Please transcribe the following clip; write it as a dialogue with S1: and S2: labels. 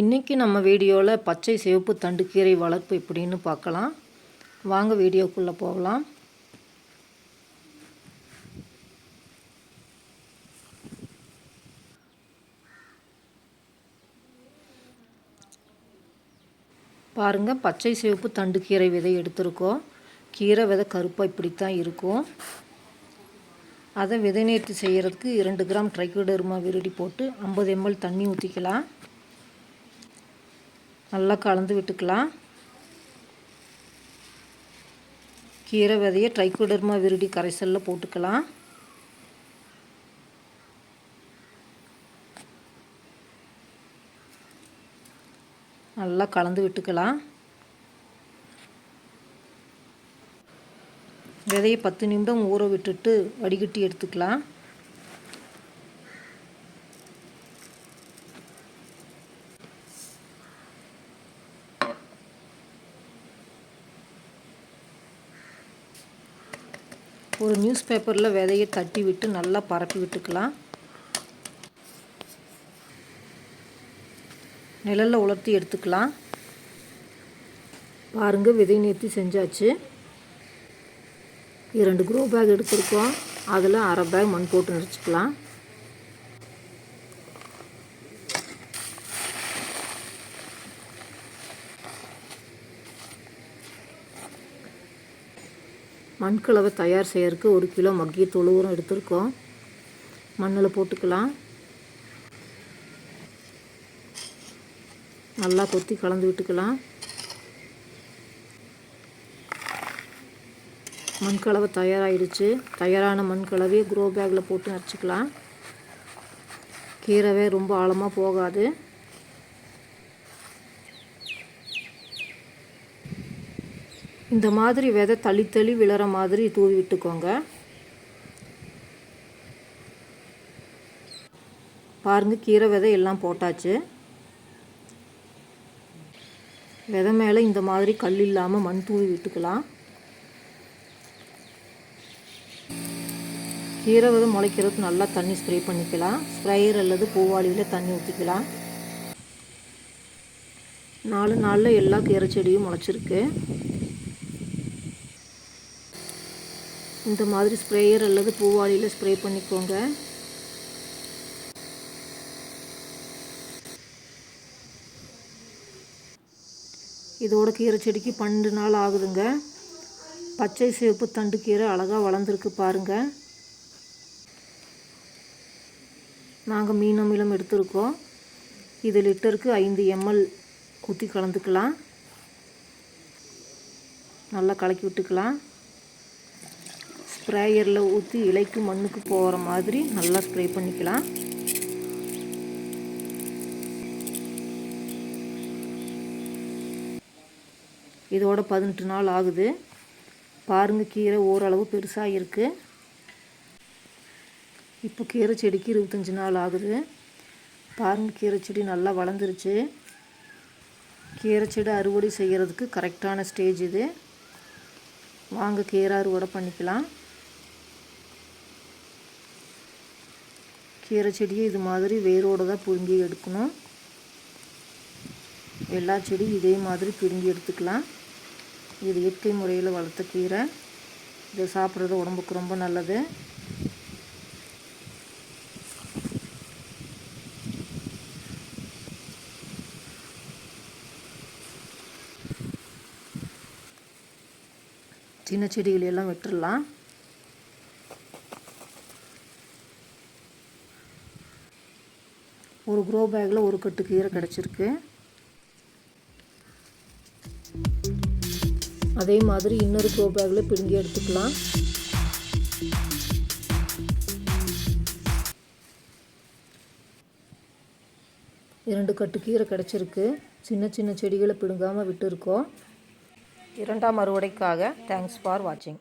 S1: இன்றைக்கி நம்ம வீடியோவில் பச்சை சிவப்பு தண்டுக்கீரை வளர்ப்பு எப்படின்னு பார்க்கலாம். வாங்க வீடியோக்குள்ளே போகலாம். பாருங்கள் பச்சை சிவப்பு தண்டுக்கீரை விதை எடுத்திருக்கோம். கீரை விதை கருப்பாக இப்படித்தான் இருக்கும். அதை விதை நேர்த்தி செய்கிறதுக்கு இரண்டு கிராம் ட்ரைக்கோடர்மா விருடி போட்டு ஐம்பது எம்எல் தண்ணி ஊற்றிக்கலாம் நல்லா கலந்து விட்டுக்கலாம். கீரை விதையை ட்ரைகோடர்மா விருடி கரைசலில் போட்டுக்கலாம். நல்லா கலந்து விட்டுக்கலாம். விதையை பத்து நிமிடம் ஊற விட்டுட்டு வடிகட்டி எடுத்துக்கலாம். ஒரு நியூஸ் பேப்பரில் விதையை தட்டி விட்டு நல்லா பரப்பி விட்டுக்கலாம். நிழலில் உலர்த்தி எடுத்துக்கலாம். பாருங்கள் விதை நேர்த்தி செஞ்சாச்சு. இரண்டு குரோ பேக் எடுத்திருக்கோம். அதில் அரை பேக் மண் போட்டு நிறச்சிக்கலாம். மண்கலவை தயார் செய்யறதுக்கு ஒரு கிலோ மக்கிய தொழுவரம் எடுத்திருக்கோம். மண்ணில் போட்டுக்கலாம். நல்லா கொத்தி கலந்து விட்டுக்கலாம். மண்கலவை தயாராகிடுச்சு தயாரான மண்கலவையை க்ரோ பேக்கில் போட்டு அரைச்சிக்கலாம். கீரைவே ரொம்ப ஆழமாக போகாது. இந்த மாதிரி விதை தள்ளி தள்ளி விழுற மாதிரி தூவி விட்டுக்கோங்க. பாருங்கள் கீரை விதை எல்லாம் போட்டாச்சு. விதை மேலே இந்த மாதிரி கல் இல்லாமல் மண் தூவி விட்டுக்கலாம். கீரை விதை முளைக்கிறதுக்கு நல்லா தண்ணி ஸ்ப்ரே பண்ணிக்கலாம். ஸ்ப்ரேயர் அல்லது பூவாளியில் தண்ணி ஊற்றிக்கலாம் நாலு நாளில் எல்லா கீரை செடியும் முளைச்சிருக்கு. இந்த மாதிரி ஸ்ப்ரேயர் அல்லது பூவாளியில் ஸ்ப்ரே பண்ணிக்கோங்க. இதோட கீரை செடிக்கு பன்னெண்டு நாள் ஆகுதுங்க. பச்சை சிவப்பு தண்டு கீரை அழகாக வளர்ந்துருக்கு பாருங்கள் நாங்கள் மீன் அமிலம் எடுத்திருக்கோம். இது லிட்டருக்கு ஐந்து எம்எல். ஊற்றி கலந்துக்கலாம். நல்லா கலக்கி விட்டுக்கலாம். ஸ்ப்ரேயரில் ஊற்றி இலைக்கு மண்ணுக்கு போகிற மாதிரி நல்லா ஸ்ப்ரே பண்ணிக்கலாம். இதோட பதினெட்டு நாள் ஆகுது. பாருங்கள் கீரை ஓரளவு பெருசாக இருக்குது இப்போ கீரை செடிக்கு இருபத்தஞ்சி நாள் ஆகுது. பாருங்கள் கீரை செடி நல்லா வளர்ந்துருச்சு. கீரை செடி அறுவடை செய்கிறதுக்கு கரெக்டான ஸ்டேஜ் இது. வாங்க கீரை அறுவடை பண்ணிக்கலாம். கீரை செடியை இது மாதிரி வேரோடு தான் பிடுங்கி எடுக்கணும். எல்லா செடியும் இதே மாதிரி பிடுங்கி எடுத்துக்கலாம். இது இயற்கை முறையில் வளர்த்த கீரை. இதை சாப்பிட்றது உடம்புக்கு ரொம்ப நல்லது. சின்ன செடிகளையெல்லாம் விட்டுடலாம். ஒரு க்ரோ பேக்கில் ஒரு கட்டு கீரை கிடச்சிருக்கு. அதே மாதிரி இன்னொரு க்ரோ பேக்கில் பிடுங்கி எடுத்துக்கலாம். இரண்டு கட்டு கீரை கிடச்சிருக்கு. சின்ன சின்ன செடிகளை பிடுங்காமல் விட்டுருக்கோம். இரண்டாம் அறுவடைக்காக தேங்க்ஸ் ஃபார் வாட்சிங்